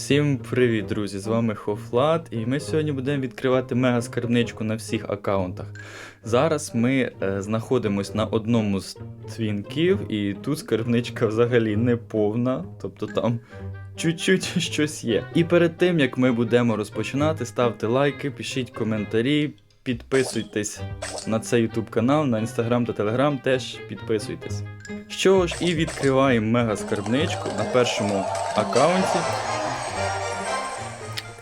Всім привіт, друзі! З вами Хофлат, і ми сьогодні будемо відкривати мега скарбничку на всіх аккаунтах. Зараз ми е, знаходимось на одному з твінків, і тут скарбничка взагалі не повна, тобто там чуть-чуть щось є. І перед тим як ми будемо розпочинати, ставте лайки, пишіть коментарі, підписуйтесь на цей YouTube канал, на Instagram та Telegram теж підписуйтесь. Що ж, і відкриваємо мега скарбничку на першому аккаунті.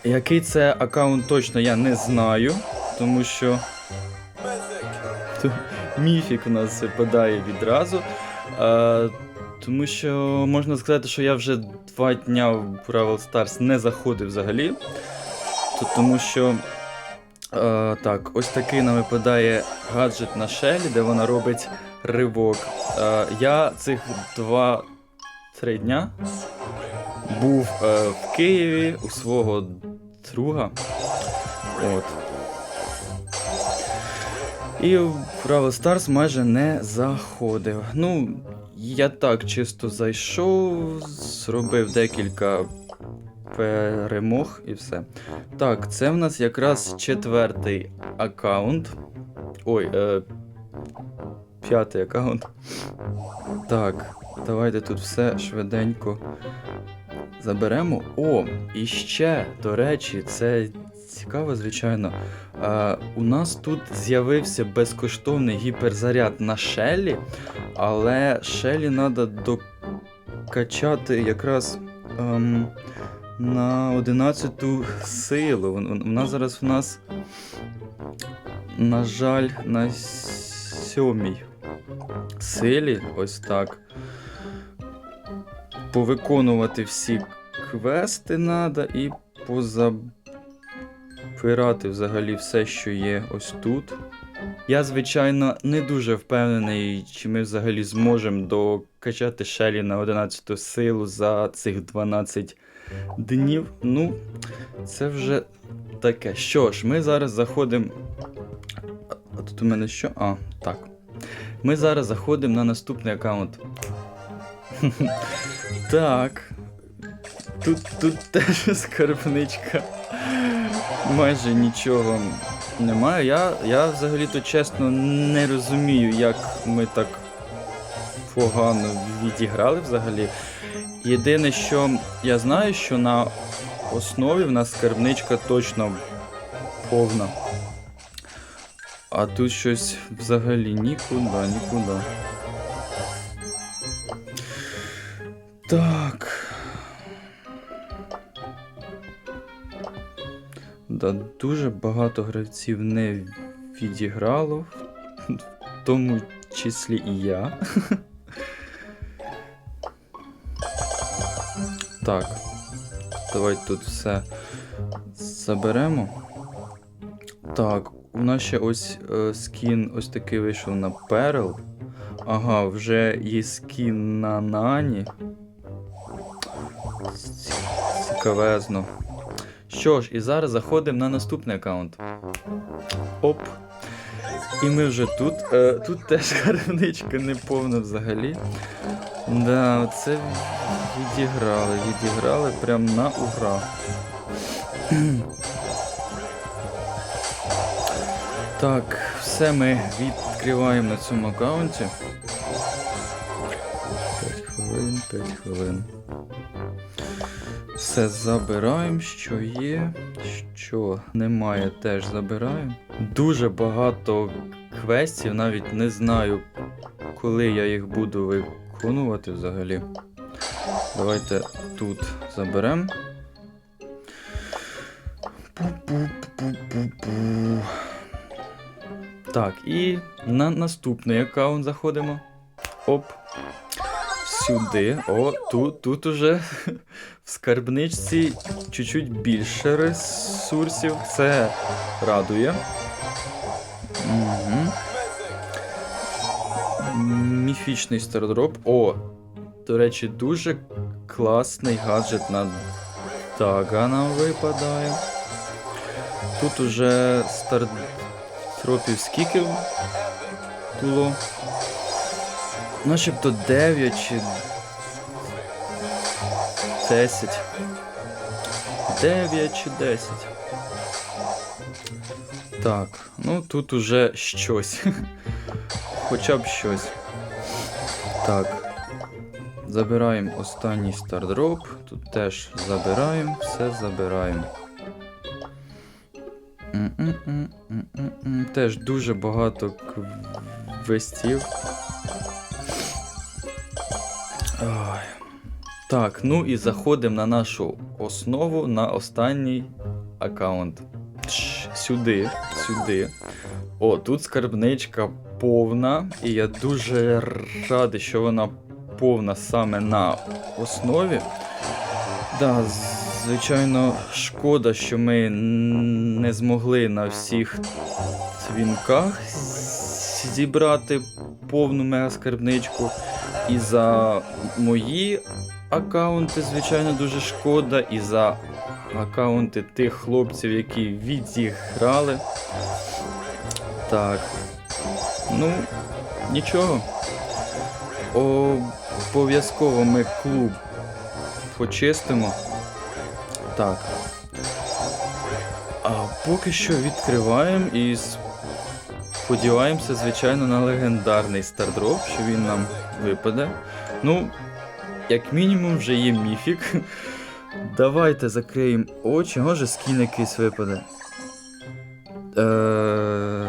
Який це аккаунт точно я не знаю, тому що міфік у нас випадає відразу. А, тому що можна сказати, що я вже два дня в Brawl Stars не заходив взагалі. То, тому що. А, так, ось такий нам випадає гаджет на Шелі, де вона робить ривок. А, я цих два-три дня був е, в Києві у свого друга. От. І в Brawl Stars майже не заходив. Ну, я так чисто зайшов, зробив декілька перемог і все. Так, це в нас якраз четвертий аккаунт. Ой, е, п'ятий аккаунт. Так, давайте тут все швиденько заберемо. О, і ще, до речі, це цікаво, звичайно. А, у нас тут з'явився безкоштовний гіперзаряд на Шелі, але Шелі треба докачати якраз ем, на 11 силу. Вон- Вона зараз в нас, на жаль, на сьомій силі. Ось так повиконувати всі квести треба і позабирати взагалі все, що є ось тут. Я, звичайно, не дуже впевнений, чи ми взагалі зможемо докачати Шелі на 11 силу за цих 12 днів. Ну, це вже таке. Що ж, ми зараз заходимо. А- тут у мене що? А, так. Ми зараз заходимо на наступний аккаунт. Так. Тут, тут теж скарбничка. Майже нічого немає. Я, я взагалі-то чесно не розумію, як ми так погано відіграли взагалі. Єдине, що я знаю, що на основі в нас скарбничка точно повна. А тут щось взагалі нікуди, нікуди. Так. Да, дуже багато гравців не відіграло, в тому числі і я. Так. Давайте тут все заберемо. Так, у нас ще ось е, скін ось такий вийшов на Перл. Ага, вже є скін на Нані. Ці- Цікавезно. Що ж, і зараз заходимо на наступний аккаунт. Оп. І ми вже тут. Е, тут теж карничка не повна взагалі. Да, це відіграли, відіграли прям на ура. Так, все ми відкриваємо на цьому аккаунті. 5 хвилин, Все забираємо, що є, що немає, теж забираємо. Дуже багато квестів, навіть не знаю, коли я їх буду виконувати взагалі. Давайте тут заберемо. Так, і на наступний аккаунт заходимо. Оп. Сюди. О, тут, тут уже в скарбничці чуть-чуть більше ресурсів. Це радує. Угу. Міфічний стардроп. О! До речі, дуже класний гаджет на Тага нам випадає. Тут уже стардропів скільки було? Начебто 9 чи 10. 9 чи 10. Так, ну тут уже щось. Хоча б щось. Так. Забираємо останній стардроп. Тут теж забираємо, все забираємо. Теж дуже багато квестів. Так, ну і заходимо на нашу основу на останній аккаунт. Сюди, сюди. О, тут скарбничка повна, і я дуже радий, що вона повна саме на основі. Да, звичайно, шкода, що ми не змогли на всіх твінках зібрати повну мегаскарбничку. І за мої аккаунти, звичайно, дуже шкода. І за аккаунти тих хлопців, які відіграли. Так. Ну, нічого. Обов'язково ми клуб почистимо. Так. А поки що відкриваємо і сподіваємося, звичайно, на легендарний стардроп, що він нам випаде. Ну, як мінімум, вже є міфік. Давайте закриємо очі, може скін якийсь випаде. Е,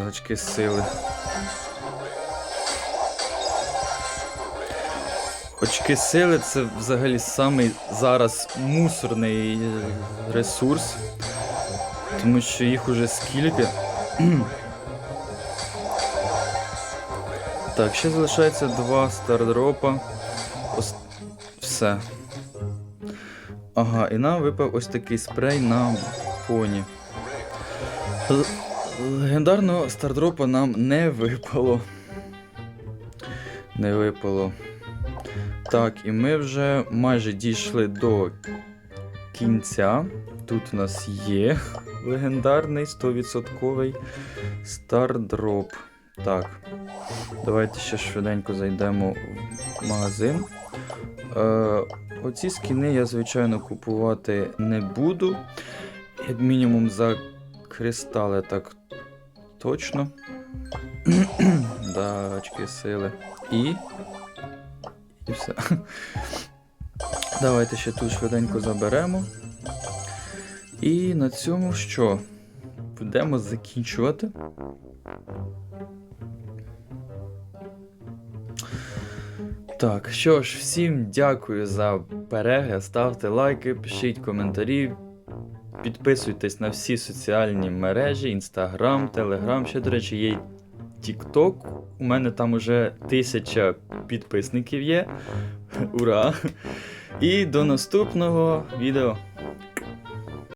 очки сили. Очки сили це взагалі самий зараз мусорний е, ресурс. Тому що їх уже скільки. Так, ще залишається два стардропа. Ос... Все. Ага, і нам випав ось такий спрей на фоні. Легендарного стардропа нам не випало. Не випало. Так, і ми вже майже дійшли до кінця. Тут у нас є легендарний 100% стардроп. Так. Давайте ще швиденько зайдемо в магазин. Е, оці скіни я, звичайно, купувати не буду. Як мінімум за кристали так точно. да, очки сили. І. І все. Давайте ще тут швиденько заберемо. І на цьому що? Будемо закінчувати. Так, що ж, всім дякую за перегляд. Ставте лайки, пишіть коментарі. Підписуйтесь на всі соціальні мережі: Інстаграм, Телеграм. Ще, до речі, є TikTok. У мене там уже тисяча підписників є. Ура! І до наступного відео.